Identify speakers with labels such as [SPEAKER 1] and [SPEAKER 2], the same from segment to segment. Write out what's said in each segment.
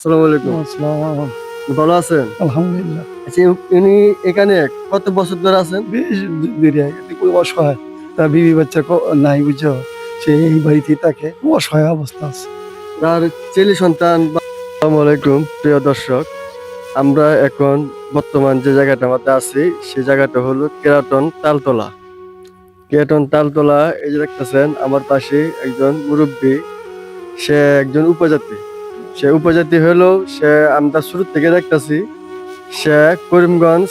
[SPEAKER 1] আসসালামু আলাইকুম।
[SPEAKER 2] আসসালাম।
[SPEAKER 1] ভালো আছেন?
[SPEAKER 2] আলহামদুলিল্লাহ।
[SPEAKER 1] আচ্ছা উনি এখানে কত বছর ধরে আছেন?
[SPEAKER 2] বেশ দেরি খুব অসহায় তার বিবি বাচ্চা নাই বুঝছ? সে এই বাড়িতেই থাকে। অসহায় অবস্থা আছে।
[SPEAKER 1] তার ছেলে সন্তান বা- আসসালামু আলাইকুম প্রিয় দর্শক। আমরা এখন বর্তমান যে জায়গাটা মধ্যে আছি সেই জায়গাটা হলো কেরাটন তালতলা। কেরাটন তালতলা এই যে দেখতেছেন আমার পাশে একজন মুরব্বী। সে একজন উপজাতি। সে উপজাতি হলো সে আমরা শুরু থেকে দেখতেছি, সে করিমগঞ্জ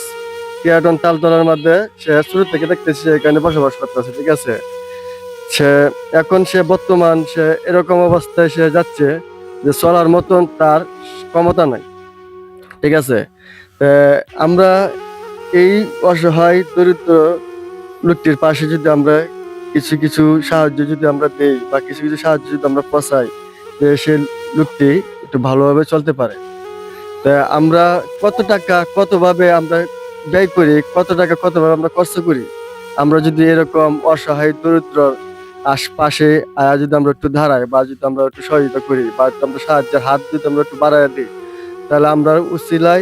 [SPEAKER 1] কেরাটন তালতলার মধ্যে সে শুরু থেকে দেখতেছি এখানে বসবাস করতেছে, ঠিক আছে? সে এখন সে বর্তমান সে এরকম অবস্থায় সে যাচ্ছে যে চলার মতন তার ক্ষমতা নাই, ঠিক আছে? আমরা এই অসহায়, দরিদ্র লোকটির পাশে যদি আমরা কিছু কিছু সাহায্য যদি আমরা দেই বা কিছু কিছু সাহায্য যদি আমরা পচাই যে সে লোকটি একটু ভালোভাবে চলতে পারে। তা আমরা কত টাকা কতভাবে আমরা ব্যয় করি, কত টাকা কতভাবে আমরা খরচ করি, আমরা যদি এরকম অসহায় দরিদ্র আশপাশে যদি আমরা একটু দাঁড়াই বা যদি আমরা একটু সহযোগিতা করি বা আমরা সাহায্যের হাত যদি আমরা একটু বাড়াইয়া দিই, তাহলে আমরা উচিলাই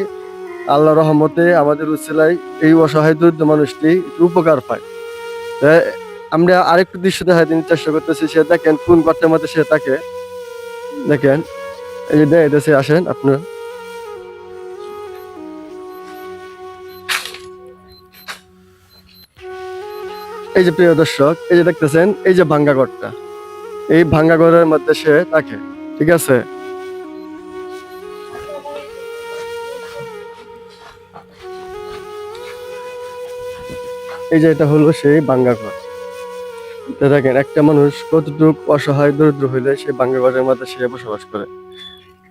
[SPEAKER 1] আল্লাহ রহমতে আমাদের উচিলাই এই অসহায়, দরিদ্র মানুষটি উপকার পায়। আমরা আরেকটু দৃশ্য দেখার দিন, চেষ্টা করতেছি সে দেখেন কোন গর্তের মধ্যে সে থাকে। দেখেন। এই যে দেখাইতেছে আসেন আপনার এই যে প্রিয় দর্শক, এই যে দেখতেছেন, এই যে ভাঙ্গা ঘরটা। এই ভাঙ্গা ঘরের মধ্যে সে থাকে, ঠিক আছে? এই যে এটা হলো সেই ভাঙ্গা ঘর। দেখেন, একটা মানুষ কতটুক অসহায়, দরিদ্র হইলে সে ভাঙ্গা ঘরের মধ্যে সে বসবাস করে।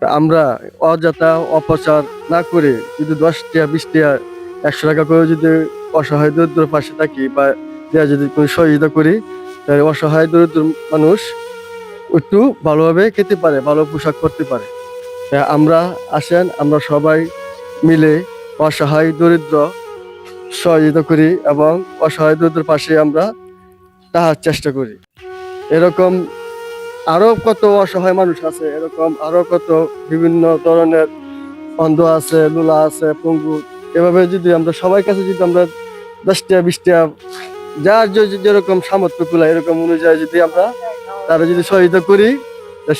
[SPEAKER 1] আমরা অযথা অপচার না করে যদি দশ টাকা বিশ একশো টাকা করে যদি অসহায় দরিদ্র পাশে থাকি বা দেয়া যদি কোনো সহযোগিতা করি, তাহলে অসহায় দরিদ্র মানুষ একটু ভালোভাবে খেতে পারে, ভালো পোশাক পরতে পারে। আমরা আসেন, আমরা সবাই মিলে অসহায় দরিদ্র সহযোগিতা করি এবং অসহায় দরিদ্র পাশে আমরা তাহার চেষ্টা করি। এরকম আরও কত অসহায় মানুষ আছে এরকম, আরও কত বিভিন্ন ধরনের অন্ধ আছে, লুলা আছে, পঙ্গু এভাবে যদি আমরা সবার কাছে যদি আমরা দশটা বিশটা যার যেরকম সামর্থ্য কুলা এরকম অনুযায়ী যদি আমরা তারা যদি সহযোগিতা করি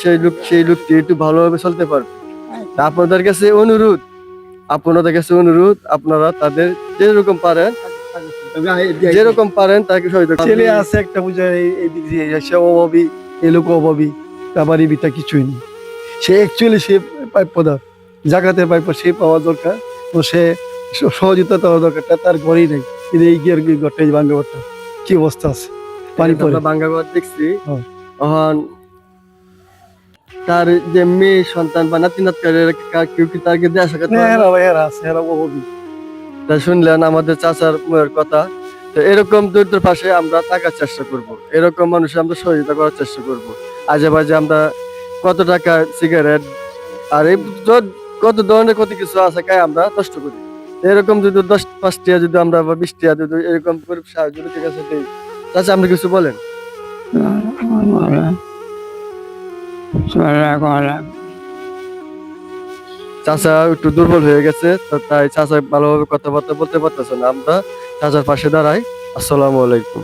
[SPEAKER 1] সেই লোক, সেই লোকটি একটু ভালোভাবে চলতে পারবে আপনাদের কাছে অনুরোধ, আপনাদের কাছে অনুরোধ, আপনারা তাদের যেরকম পারেন যেরকম পারেন তাকে সহযোগিতা।
[SPEAKER 2] ছেলে আছে একটা বুঝে এই দিক দিয়ে সে অভাবী এই লোক অভাবী কাবারি বিটা কিছুই নেই। সে অ্যাকচুয়ালি সে প্রাপ্য দার জাগাতে প্রাপ্য সে পাওয়া দরকার ও সে সহযোগিতা দেওয়া দরকার তা তার ঘরেই নেই। কিন্তু এই গিয়ার ঘরটা ভাঙ্গা ঘরটা কি অবস্থা আছে? পানি পড়ে।
[SPEAKER 1] ঘর দেখছি।
[SPEAKER 2] হ্যাঁ।
[SPEAKER 1] তখন তার যে মেয়ে সন্তান বা নাতি কেউ কি তাকে দেয়া সাক্ষাৎ
[SPEAKER 2] না, এরা ভাই এরা আছে
[SPEAKER 1] তা শুনলেন আমাদের চাচার মেয়ের কথা। তো এরকম দরিদ্র পাশে আমরা থাকার চেষ্টা করব। এরকম মানুষের আমরা সহযোগিতা করার চেষ্টা করব। আজে বাজে আমরা কত টাকা সিগারেট আর এই কত ধরনের কত কিছু আছে কাই আমরা নষ্ট করি এরকম যদি দশ, পাঁচ টাকা যদি আমরা বা বিশ টাকা যদি এরকম করে সাহায্য ঠিক আছে দিই, চাচা আপনি কিছু বলেন চাচা একটু দুর্বল হয়ে গেছে, তো তাই চাচা ভালোভাবে কথাবার্তা বলতে পারতেছে না। আমরা চাচার পাশে দাঁড়াই। আসসালামু আলাইকুম।